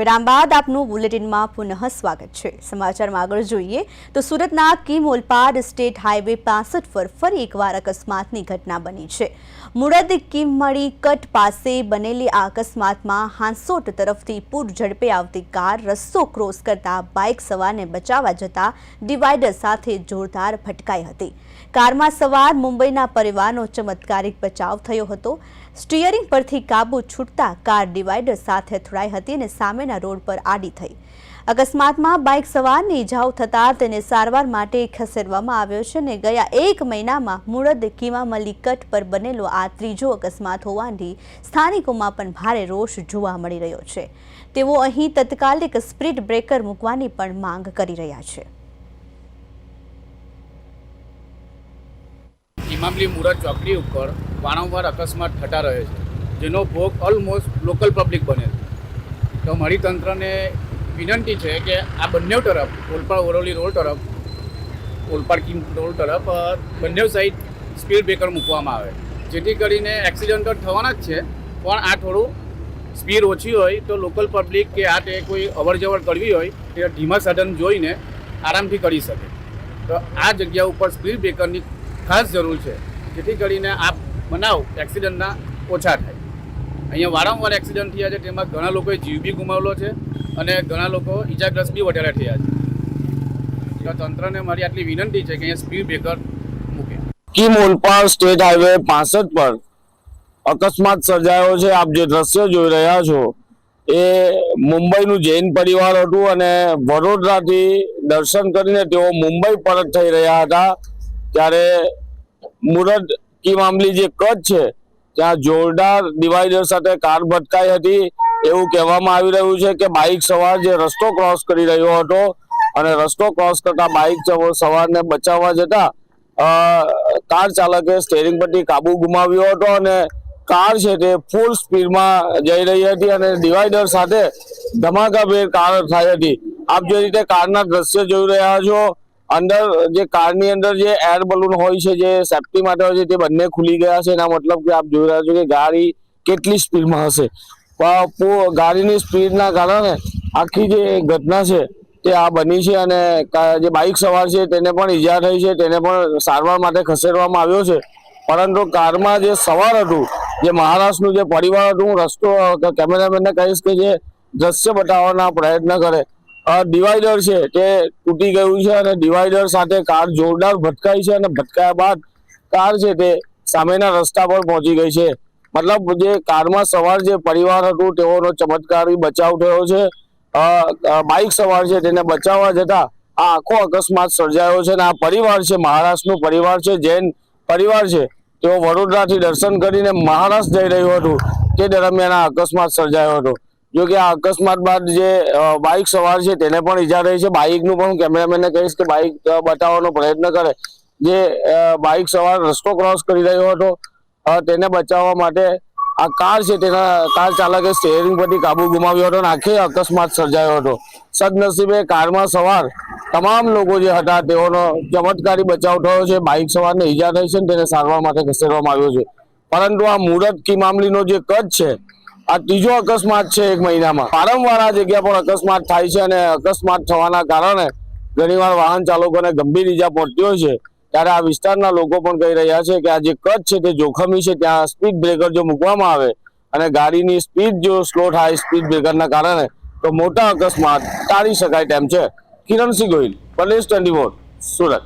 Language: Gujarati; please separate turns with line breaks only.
વિરામ બાદ આપનું બુલેટિનમાં પુનઃ સ્વાગત છે. સમાચારમાં આગળ જોઈએ તો સુરતના કિમ સ્ટેટ હાઈવે પાસઠ પર ફરી એકવાર અકસ્માતની ઘટના બની છે. મુરદ કિમમળી કટ પાસે બનેલી આ અકસ્માતમાં હાંસોટ તરફથી પૂર ઝડપે આવતી કાર રસ્તો ક્રોસ કરતા બાઇક સવારને બચાવવા જતા ડિવાઈડર સાથે જોરદાર ભટકાઈ હતી. કારમાં સવાર મુંબઈના પરિવારનો ચમત્કારિક બચાવ થયો હતો. સ્ટીયરિંગ પરથી કાબુ છૂટતા કાર ડિવાઈડર સાથે અથડાઈ હતી અને સામેના રોડ પર આડી થઈ. અકસ્માતમાં બાઇક સવારને ઇજાઓ થતાં તેને સારવાર માટે ખસેડવામાં આવ્યો છે અને ગયા એક મહિનામાં મુળદ કિમામલી કટ પર બનેલો આ ત્રીજો અકસ્માત હોવાથી સ્થાનિકોમાં પણ ભારે રોષ જોવા મળી રહ્યો છે. તેઓ અહીં તત્કાલિક સ્પીડ બ્રેકર મૂકવાની પણ માંગ કરી રહ્યા છે.
ઇમામલી મુરત ચોકડી ઉપર વારંવાર અકસ્માત થતા રહે છે, જેનો ભોગ ઓલમોસ્ટ લોકલ પબ્લિક બને છે. તો મારી તંત્રને વિનંતી છે કે આ બંને તરફ ઓલપાડ ઓરોલી રોડ તરફ ઓલપાડ કિંગ રોડ તરફ બંને સાઈડ સ્પીડ બ્રેકર મૂકવામાં આવે. જેથી કરીને એક્સિડન્ટ તો થવાના જ છે, પણ આ થોડું સ્પીડ ઓછી હોય તો લોકલ પબ્લિક કે આ તે કોઈ અવર જવર કરવી હોય, તે ધીમા સાધન જોઈને આરામથી કરી શકે. તો આ જગ્યા ઉપર સ્પીડ બ્રેકરની ખાસ જરૂર છે. જેથી કરીને આ બનાવ, એક્સિડન્ટના ઓછા થાય. અહીંયા વારંવાર એક્સિડન્ટ થયા છે. તેમાં ઘણા લોકોએ જીવ બી ગુમાવેલો છે અને ઘણા લોકો ઈજાગ્રસ્ત બી વધારે થયા છે. તંત્રને મારી આટલી વિનંતી છે કે અહીંયા સ્પીડ બ્રેકર મૂકે.
કી ઓલપાડ સ્ટેટ હાઈવે પાસઠ પર અકસ્માત સર્જાયો છે. આપ જે દ્રશ્ય જોઈ રહ્યા છો, એ મુંબઈનું જૈન પરિવાર હતું અને વડોદરાથી દર્શન કરીને તેઓ મુંબઈ પરત થઈ રહ્યા હતા. ત્યારે મુરદ કી મામલી જે કચ્છ છે ત્યાં જોરદાર ડિવાઈડર સાથે કાર ભટકાઈ હતી. એવું કહેવામાં આવી રહ્યું છે કે બાઇક સવાર જે રસ્તો ક્રોસ કરી રહ્યો હતો અને રસ્તો ક્રોસ કરતા બાઇક સવારને બચાવવા જતા કાર ચાલકે સ્ટેરિંગ પરથી કાબુ ગુમાવ્યો હતો અને કાર છે તે ફૂલ સ્પીડમાં જઈ રહી હતી અને ડિવાઈડર સાથે ધમાકાભેર કાર થઈ હતી. આપ જે રીતે કારના દ્રશ્ય જોઈ રહ્યા છો અંદર જે કારની અંદર જે એર બલૂન હોય છે, જે સેફટી માટે હોય છે, તે બંને ખુલી ગયા છે. એના મતલબ કે આપ જોઈ રહ્યા છો કે ગાડી કેટલી સ્પીડમાં હશે. ગાડીની સ્પીડના કારણે આખી જે ઘટના છે, તે આ બની છે અને જે બાઇક સવાર છે, તેને પણ ઈજા થઈ છે, તેને પણ સારવાર માટે ખસેડવામાં આવ્યો છે. પરંતુ કારમાં જે સવાર હતું, જે મહારાષ્ટ્રનું જે પરિવાર હતું, હું રસ્તો કેમેરામેનને કહીશ કે જે દ્રશ્ય બતાવવાના પ્રયત્ન કરે ડિવાઈડર છે તે તૂટી ગયું છે અને ડિવાઈડર સાથે કાર જોરદાર ભટકાઈ છે અને ભટકાયા બાદ કાર છે તે સામેના રસ્તા પર પહોંચી ગઈ છે. મતલબ જે કારમાં સવાર જે પરિવાર હતું તેઓનો ચમત્કારી બચાવ થયો છે. બાઇક સવાર છે તેને બચાવવા જતા આ આખો અકસ્માત સર્જાયો છે અને આ પરિવાર છે, મહારાષ્ટ્રનું પરિવાર છે, જૈન પરિવાર છે, તેઓ વડોદરાથી દર્શન કરીને મહારાષ્ટ્ર જઈ રહ્યું હતું. તે દરમિયાન આ અકસ્માત સર્જાયો હતો. જો કે આ અકસ્માત બાદ જે બાઇક સવાર છે તેને પણ ઈજા રહી છે. બાઇકનું પણ હું કેમેરામેનને કહીશ કે બાઇક અ, બતાવવાનો પ્રયત્ન કરે. જે બાઈક સવાર રસ્તો ક્રોસ કરી રહ્યો હતો તેને બચાવવા માટે આ કાર છે તેના કાર ચાલકે સ્ટેરિંગ પરથી કાબુ ગુમાવ્યો હતો અને આખે અકસ્માત સર્જાયો હતો. સદનસીબે કારમાં સવાર તમામ લોકો જે હતા તેઓનો ચમત્કારી બચાવ થયો છે. બાઇક સવારને ઈજા થઈ છે અને તેને સારવાર માટે ખસેડવામાં આવ્યો છે. પરંતુ આ મુરત કી મામલીનો જે કચ્છ છે આ ત્રીજો અકસ્માત છે એક મહિનામાં. વારંવાર આ જગ્યા પર અકસ્માત થાય છે અને અકસ્માત થવાના કારણે ઘણીવાર વાહન ચાલકોને ગંભીર ઈજા પહોંચતી હોય છે. ત્યારે આ વિસ્તારના લોકો પણ કહી રહ્યા છે કે આ જે કચ્છ છે તે જોખમી છે. ત્યાં સ્પીડ બ્રેકર જો મૂકવામાં આવે અને ગાડીની સ્પીડ જો સ્લો થાય સ્પીડ બ્રેકરના કારણે તો મોટા અકસ્માત ટાળી શકાય તેમ છે. કિરણસિંહ ગોહિલ પલેશ ટ્વેન્ટી સુરત.